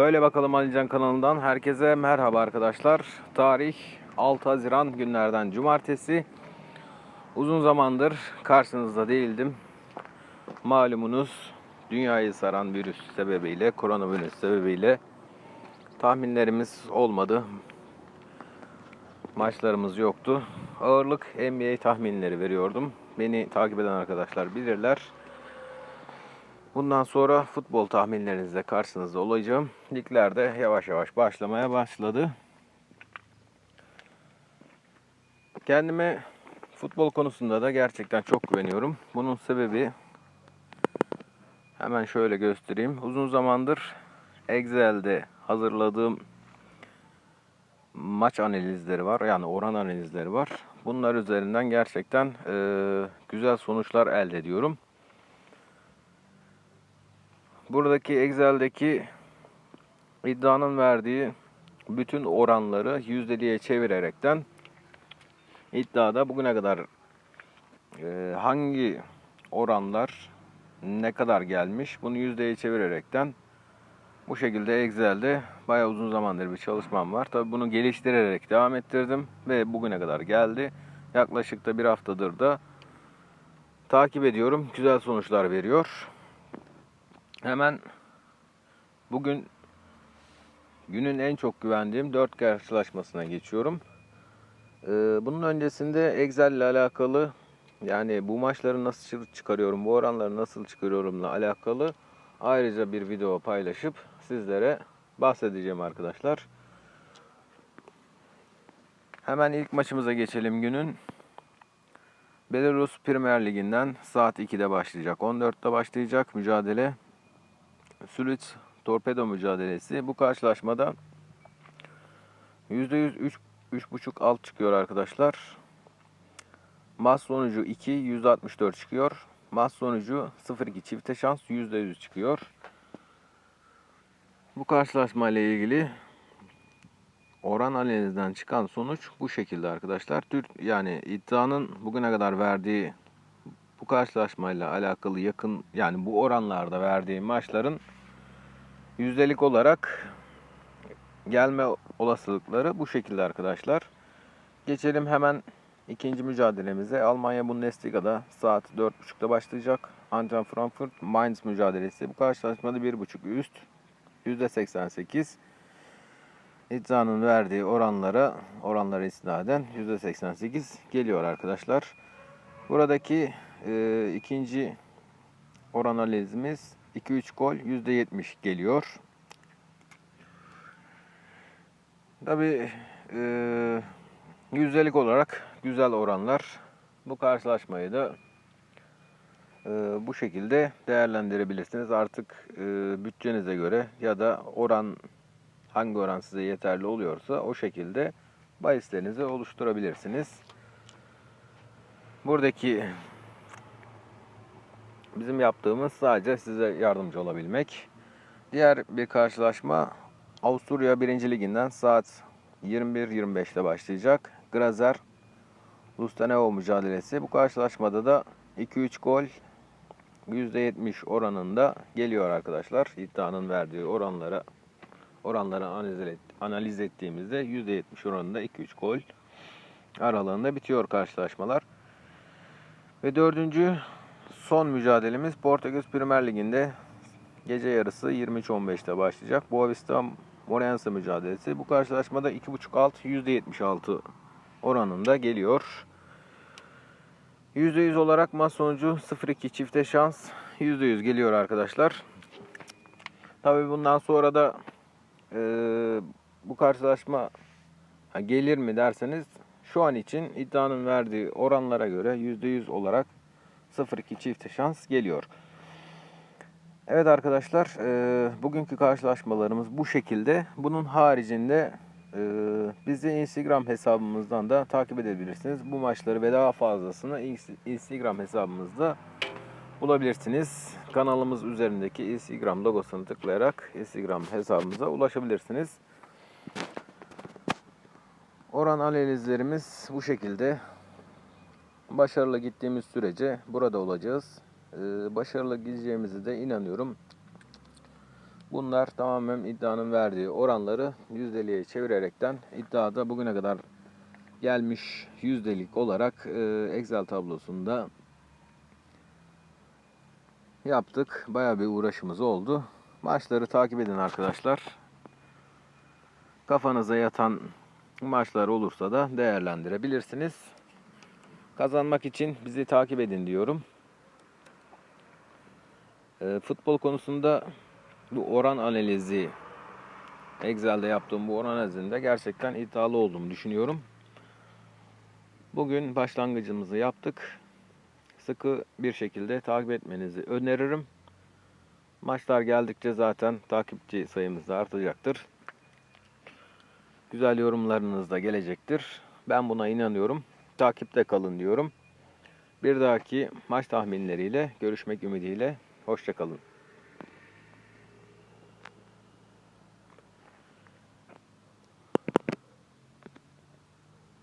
Söyle bakalım Alican kanalından herkese merhaba arkadaşlar. Tarih 6 Haziran günlerden cumartesi. Uzun zamandır karşınızda değildim. Malumunuz dünyayı saran virüs sebebiyle, koronavirüs sebebiyle tahminlerimiz olmadı. Maçlarımız yoktu. Ağırlık NBA tahminleri veriyordum. Beni takip eden arkadaşlar bilirler. Bundan sonra futbol tahminlerinizle karşınızda olacağım. Ligler de yavaş yavaş başlamaya başladı. Kendime futbol konusunda da gerçekten çok güveniyorum. Bunun sebebi hemen şöyle göstereyim. Uzun zamandır Excel'de hazırladığım maç analizleri var. Yani oran analizleri var. Bunlar üzerinden gerçekten eee, güzel sonuçlar elde ediyorum. Buradaki Excel'deki iddianın verdiği bütün oranları yüzdeliğe çevirerekten iddiada bugüne kadar e, hangi oranlar ne kadar gelmiş bunu yüzdeye çevirerekten bu şekilde Excel'de bayağı uzun zamandır bir çalışmam var. Tabi bunu geliştirerek devam ettirdim ve bugüne kadar geldi. Yaklaşık da bir haftadır da takip ediyorum. Güzel sonuçlar veriyor. Hemen bugün günün en çok güvendiğim 4 karşılaşmasına geçiyorum. Ee, bunun öncesinde Excel ile alakalı yani bu maçları nasıl çıkarıyorum, bu oranları nasıl çıkarıyorumla alakalı ayrıca bir video paylaşıp sizlere bahsedeceğim arkadaşlar. Hemen ilk maçımıza geçelim günün. Belarus Premier Ligi'nden saat 2'de başlayacak. 14'te başlayacak mücadele. Sulic torpedo mücadelesi. Bu karşılaşmada %100 3 3.5 alt çıkıyor arkadaşlar. Maç sonucu 2 %64 çıkıyor. Maç sonucu 0-2 çifte şans %100 çıkıyor. Bu karşılaşma ile ilgili oran analizden çıkan sonuç bu şekilde arkadaşlar. Türk yani iddianın bugüne kadar verdiği bu karşılaşmayla alakalı yakın yani bu oranlarda verdiği maçların yüzdelik olarak gelme olasılıkları bu şekilde arkadaşlar. Geçelim hemen ikinci mücadelemize. Almanya Bundesliga'da saat 4.30'da başlayacak. Eintracht Frankfurt Mainz mücadelesi. Bu karşılaşmada 1.5 üst %88. İddianın verdiği oranlara oranlara istinaden %88 geliyor arkadaşlar. Buradaki e, ikinci oran analizimiz 2-3 gol %70 geliyor. Tabi e, yüzdelik olarak güzel oranlar. Bu karşılaşmayı da e, bu şekilde değerlendirebilirsiniz. Artık e, bütçenize göre ya da oran hangi oran size yeterli oluyorsa o şekilde bahislerinizi oluşturabilirsiniz. Buradaki bizim yaptığımız sadece size yardımcı olabilmek. Diğer bir karşılaşma Avusturya 1. Liginden saat 21.25'te başlayacak. Grazer Lustenau mücadelesi. Bu karşılaşmada da 2-3 gol %70 oranında geliyor arkadaşlar. İddianın verdiği oranlara oranları analiz, analiz ettiğimizde %70 oranında 2-3 gol aralığında bitiyor karşılaşmalar. Ve dördüncü son mücadelemiz Portekiz Premier Ligi'nde gece yarısı 23.15'te başlayacak. Boavista Morense mücadelesi. Bu karşılaşmada 2.5 alt %76 oranında geliyor. %100 olarak maç sonucu 0-2 çifte şans %100 geliyor arkadaşlar. Tabii bundan sonra da e, bu karşılaşma gelir mi derseniz şu an için iddianın verdiği oranlara göre %100 olarak 0-2 çifte şans geliyor. Evet arkadaşlar e, bugünkü karşılaşmalarımız bu şekilde. Bunun haricinde e, bizi Instagram hesabımızdan da takip edebilirsiniz. Bu maçları ve daha fazlasını Instagram hesabımızda bulabilirsiniz. Kanalımız üzerindeki Instagram logosunu tıklayarak Instagram hesabımıza ulaşabilirsiniz. Oran analizlerimiz bu şekilde. Başarılı gittiğimiz sürece burada olacağız. Ee, başarılı gideceğimizi de inanıyorum. Bunlar tamamen iddianın verdiği oranları yüzdeliğe çevirerekten iddiada bugüne kadar gelmiş yüzdelik olarak e, Excel tablosunda yaptık. Bayağı bir uğraşımız oldu. Maçları takip edin arkadaşlar. Kafanıza yatan maçlar olursa da değerlendirebilirsiniz. Kazanmak için bizi takip edin diyorum. E, futbol konusunda bu oran analizi Excel'de yaptığım bu oran analizinde gerçekten iddialı olduğumu düşünüyorum. Bugün başlangıcımızı yaptık. Sıkı bir şekilde takip etmenizi öneririm. Maçlar geldikçe zaten takipçi sayımız da artacaktır. Güzel yorumlarınız da gelecektir. Ben buna inanıyorum. Takipte kalın diyorum. Bir dahaki maç tahminleriyle görüşmek ümidiyle. Hoşçakalın.